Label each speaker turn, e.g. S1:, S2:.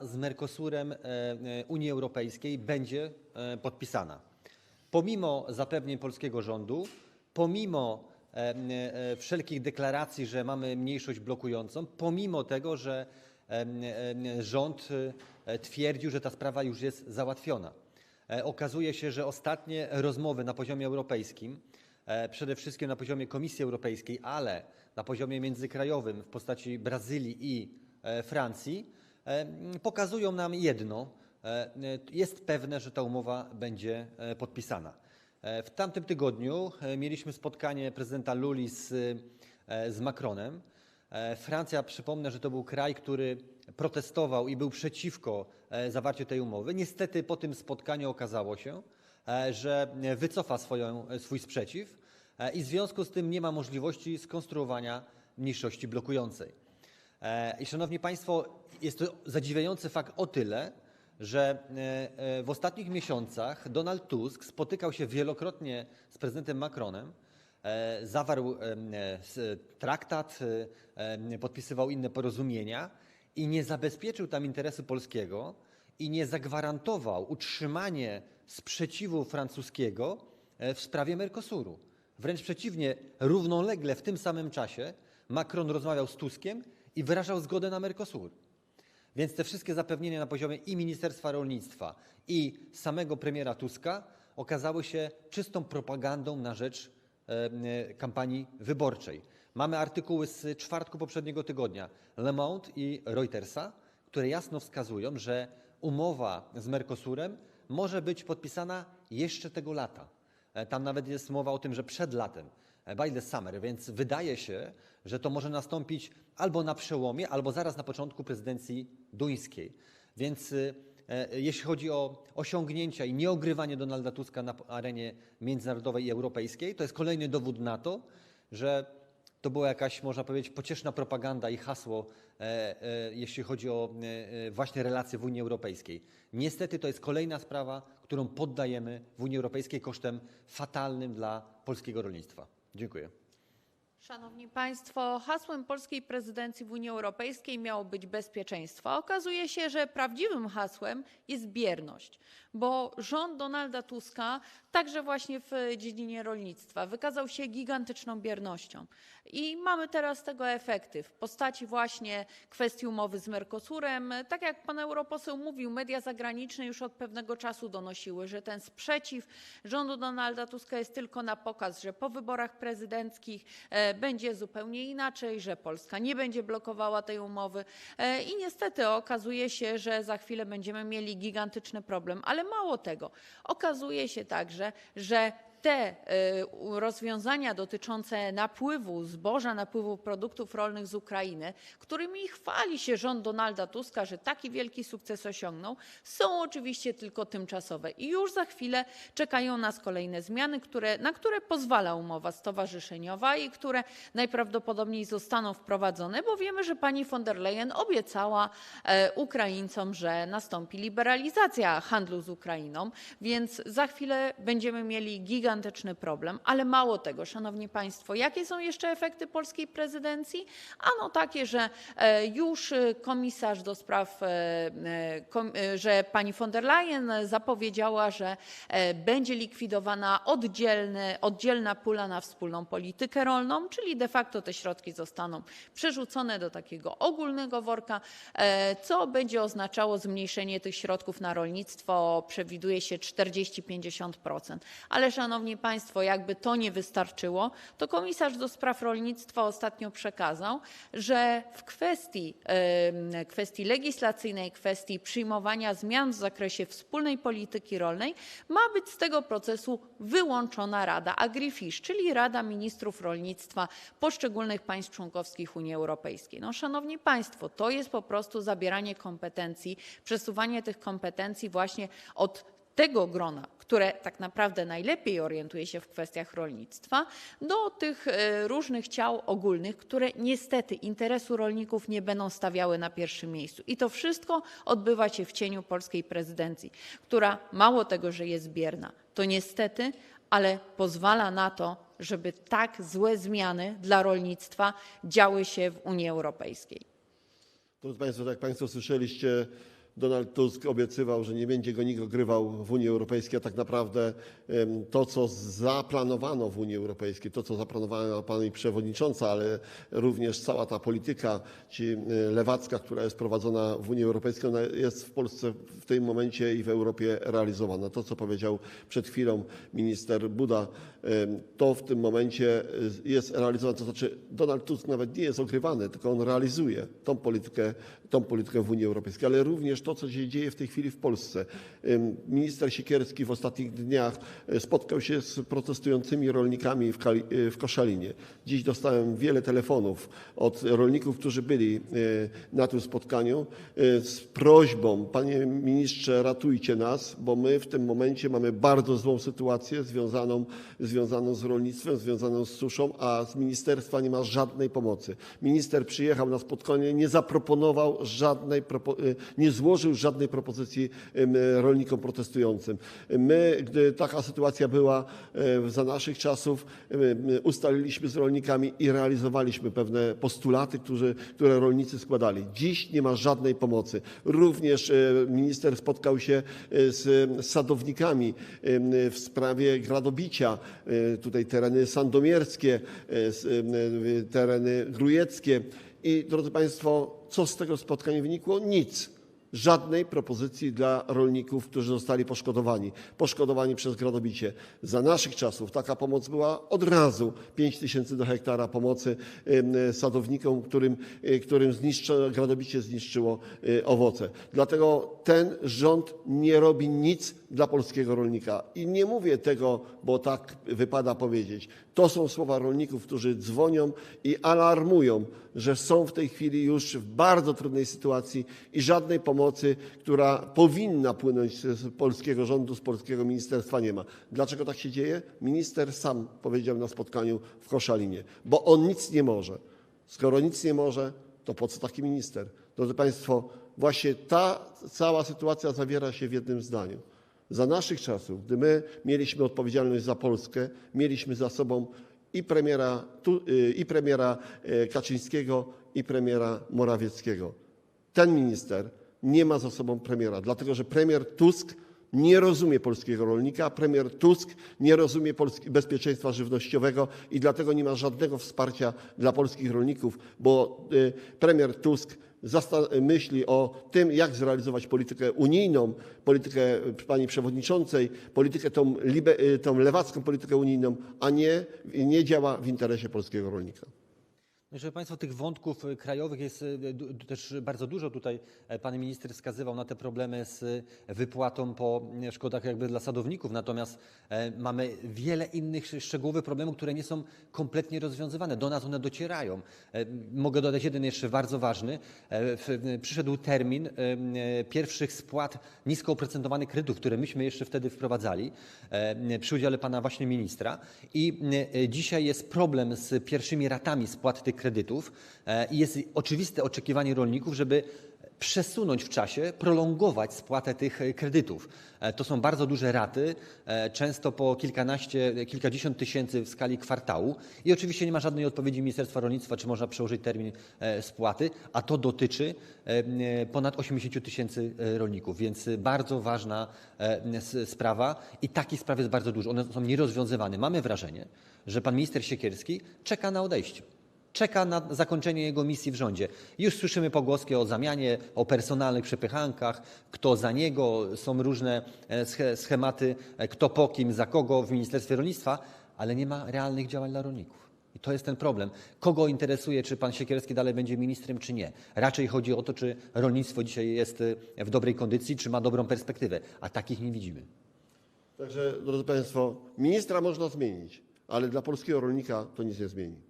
S1: z Mercosurem e, e, Unii Europejskiej będzie e, podpisana. Pomimo zapewnień polskiego rządu, pomimo wszelkich deklaracji, że mamy mniejszość blokującą, pomimo tego, że rząd twierdził, że ta sprawa już jest załatwiona. Okazuje się, że ostatnie rozmowy na poziomie europejskim, przede wszystkim na poziomie Komisji Europejskiej, ale na poziomie międzykrajowym w postaci Brazylii i Francji, pokazują nam jedno. e, e, Jest pewne, że ta umowa będzie e, podpisana. E, W tamtym tygodniu e, mieliśmy spotkanie prezydenta Luli z, e, z Macronem. E, Francja, przypomnę, że to był kraj, który protestował i był przeciwko e, zawarciu tej umowy. Niestety po tym spotkaniu okazało się, e, że wycofa swoją, swój sprzeciw e, i w związku z tym nie ma możliwości skonstruowania mniejszości blokującej. E, I szanowni państwo, jest to zadziwiający fakt o tyle, że e, e, w ostatnich miesiącach Donald Tusk spotykał się wielokrotnie z prezydentem Macronem, zawarł traktat, podpisywał inne porozumienia i nie zabezpieczył tam interesu polskiego i nie zagwarantował utrzymanie sprzeciwu francuskiego w sprawie Mercosuru. Wręcz przeciwnie, równolegle w tym samym czasie Macron rozmawiał z Tuskiem i wyrażał zgodę na Mercosur. Więc te wszystkie zapewnienia na poziomie i Ministerstwa Rolnictwa, i samego premiera Tuska okazały się czystą propagandą na rzecz e, kampanii wyborczej. Mamy artykuły z czwartku poprzedniego tygodnia Le Monde i Reutersa, które jasno wskazują, że umowa z Mercosurem może być podpisana jeszcze tego lata. E, Tam nawet jest mowa o tym, że przed latem, by the summer, więc wydaje się, że to może nastąpić albo na przełomie, albo zaraz na początku prezydencji duńskiej. Więc y, e, jeśli chodzi o osiągnięcia i nieogrywanie Donalda Tuska na arenie międzynarodowej i europejskiej, to jest kolejny dowód na to, że to była jakaś, można powiedzieć, pocieszna propaganda i hasło, e, e, jeśli chodzi o właśnie relacje w Unii Europejskiej. Niestety to jest kolejna sprawa, którą poddajemy w Unii Europejskiej kosztem fatalnym dla polskiego rolnictwa. Dziękuję.
S2: Szanowni Państwo, hasłem polskiej prezydencji w Unii Europejskiej miało być bezpieczeństwo. Okazuje się, że prawdziwym hasłem jest bierność, bo rząd Donalda Tuska, także właśnie w dziedzinie rolnictwa, wykazał się gigantyczną biernością. I mamy teraz tego efekty w postaci właśnie kwestii umowy z Mercosurem. Tak jak pan europoseł mówił, media zagraniczne już od pewnego czasu donosiły, że ten sprzeciw rządu Donalda Tuska jest tylko na pokaz, że po wyborach prezydenckich będzie zupełnie inaczej, że Polska nie będzie blokowała tej umowy. E, I niestety okazuje się, że za chwilę będziemy mieli gigantyczny problem. Ale mało tego, okazuje się także, że te u- rozwiązania dotyczące napływu zboża, napływu produktów rolnych z Ukrainy, którymi chwali się rząd Donalda Tuska, że taki wielki sukces osiągnął, są oczywiście tylko tymczasowe. I już za chwilę czekają nas kolejne zmiany, które, na które pozwala umowa stowarzyszeniowa i które najprawdopodobniej zostaną wprowadzone, bo wiemy, że pani von der Leyen obiecała e, Ukraińcom, że nastąpi liberalizacja handlu z Ukrainą, więc za chwilę będziemy mieli gigantyczny problem. Ale mało tego, szanowni państwo, jakie są jeszcze efekty polskiej prezydencji? Ano takie, że e, już e, komisarz do spraw, e, że pani von der Leyen zapowiedziała, że będzie likwidowana oddzielny, oddzielna pula na wspólną politykę rolną, czyli de facto te środki zostaną przerzucone do takiego ogólnego worka, co będzie oznaczało zmniejszenie tych środków na rolnictwo, przewiduje się 40-50%. Ale szanowni państwo, jakby to nie wystarczyło, to komisarz do spraw rolnictwa ostatnio przekazał, że w kwestii, kwestii legislacyjnej, kwestii przyjmowania zmian w zakresie wspólnej polityki rolnej ma być z tego procesu wyłączona Rada Agrifish, czyli Rada Ministrów Rolnictwa poszczególnych państw członkowskich Unii Europejskiej. No, szanowni państwo, to jest po prostu zabieranie kompetencji, przesuwanie tych kompetencji właśnie od tego grona, które tak naprawdę najlepiej orientuje się w kwestiach rolnictwa, do tych e, różnych ciał ogólnych, które niestety interesu rolników nie będą stawiały na pierwszym miejscu. I to wszystko odbywa się w cieniu polskiej prezydencji, która mało tego, że jest bierna, to niestety, ale pozwala na to, żeby tak złe zmiany dla rolnictwa działy się w Unii Europejskiej.
S3: Drodzy Państwo, tak jak Państwo słyszeliście, Donald Tusk obiecywał, że nie będzie go nikt ogrywał w Unii Europejskiej, a tak naprawdę to, co zaplanowano w Unii Europejskiej, to, co zaplanowała Pani Przewodnicząca, ale również cała ta polityka ci e, lewacka, która jest prowadzona w Unii Europejskiej, ona jest w Polsce w tym momencie i w Europie realizowana. To, co powiedział przed chwilą minister Buda, to w tym momencie e, jest realizowane. To znaczy Donald Tusk nawet nie jest ogrywany, tylko on realizuje tą politykę, tą politykę w Unii Europejskiej, ale również to, co się dzieje w tej chwili w Polsce. Minister Siekierski w ostatnich dniach e, spotkał się z protestującymi rolnikami w, Kali, e, w Koszalinie. Dziś dostałem wiele telefonów od rolników, którzy byli e, na tym spotkaniu z prośbą, panie ministrze, ratujcie nas, bo my w tym momencie mamy bardzo złą sytuację związaną, związaną z rolnictwem, związaną z suszą, a z ministerstwa nie ma żadnej pomocy. Minister przyjechał na spotkanie, nie zaproponował żadnej, nie złożył żadnej propozycji rolnikom protestującym. My, gdy taka sytuacja była za naszych czasów, ustaliliśmy z rolnikami i realizowaliśmy pewne postulaty, którzy, które rolnicy składali. Dziś nie ma żadnej pomocy. Również e, minister spotkał się e, z sadownikami w sprawie gradobicia. E, Tutaj tereny sandomierskie, tereny grujeckie. I drodzy Państwo, co z tego spotkania wynikło? Nic żadnej propozycji dla rolników, którzy zostali poszkodowani, poszkodowani przez gradobicie. Za naszych czasów taka pomoc była od razu 5 tysięcy do hektara pomocy em, sadownikom, którym, e, którym zniszczy, gradobicie zniszczyło e, owoce. Dlatego ten rząd nie robi nic dla polskiego rolnika. I nie mówię tego, bo tak wypada powiedzieć. To są słowa rolników, którzy dzwonią i alarmują, że są w tej chwili już w bardzo trudnej sytuacji i żadnej pomocy, która powinna płynąć z polskiego rządu, z polskiego ministerstwa nie ma. Dlaczego tak się dzieje? Minister sam powiedział na spotkaniu w Koszalinie, bo on nic nie może. Skoro nic nie może, to po co taki minister? Drodzy Państwo, właśnie ta cała sytuacja zawiera się w jednym zdaniu. Za naszych czasów, gdy my mieliśmy odpowiedzialność za Polskę, mieliśmy za sobą i premiera, tu, y, i premiera e, Kaczyńskiego, i premiera Morawieckiego. Ten minister nie ma za sobą premiera, dlatego że premier Tusk nie rozumie polskiego rolnika, premier Tusk nie rozumie polski, bezpieczeństwa żywnościowego i dlatego nie ma żadnego wsparcia dla polskich rolników, bo y, premier Tusk myśli o tym, jak zrealizować politykę unijną, politykę pani przewodniczącej, politykę tą, y, tą lewacką politykę unijną, a nie, nie działa w interesie polskiego rolnika.
S1: Proszę Państwa, tych wątków e, krajowych jest e, też bardzo dużo. Tutaj e, Pan Minister wskazywał na te problemy z wypłatą po szkodach jakby dla sadowników, natomiast mamy wiele innych sz- szczegółowych problemów, które nie są kompletnie rozwiązywane. Do nas one docierają. Mogę dodać jeden jeszcze bardzo ważny. Przyszedł termin pierwszych spłat nisko oprocentowanych kredytów, które myśmy jeszcze wtedy wprowadzali przy udziale Pana właśnie ministra i dzisiaj jest problem z pierwszymi ratami spłat tych kredytów e, i jest oczywiste oczekiwanie rolników, żeby przesunąć w czasie, prolongować spłatę tych e, kredytów. E, To są bardzo duże raty, często po kilkanaście, kilkadziesiąt tysięcy w skali kwartału i oczywiście nie ma żadnej odpowiedzi Ministerstwa Rolnictwa, czy można przełożyć termin spłaty, a to dotyczy ponad 80 tysięcy rolników, więc bardzo ważna sprawa i takich spraw jest bardzo dużo. One są nierozwiązywane. Mamy wrażenie, że pan minister Siekierski czeka na odejście czeka na zakończenie jego misji w rządzie. Już słyszymy pogłoski o zamianie, o personalnych przepychankach, kto za niego, są różne e, sche- schematy, e, kto po kim, za kogo w Ministerstwie Rolnictwa, ale nie ma realnych działań dla rolników. I to jest ten problem. Kogo interesuje, czy pan Siekierski dalej będzie ministrem, czy nie? Raczej chodzi o to, czy rolnictwo dzisiaj jest e, w dobrej kondycji, czy ma dobrą perspektywę, a takich nie widzimy.
S3: Także, drodzy Państwo, ministra można zmienić, ale dla polskiego rolnika to nic nie zmieni.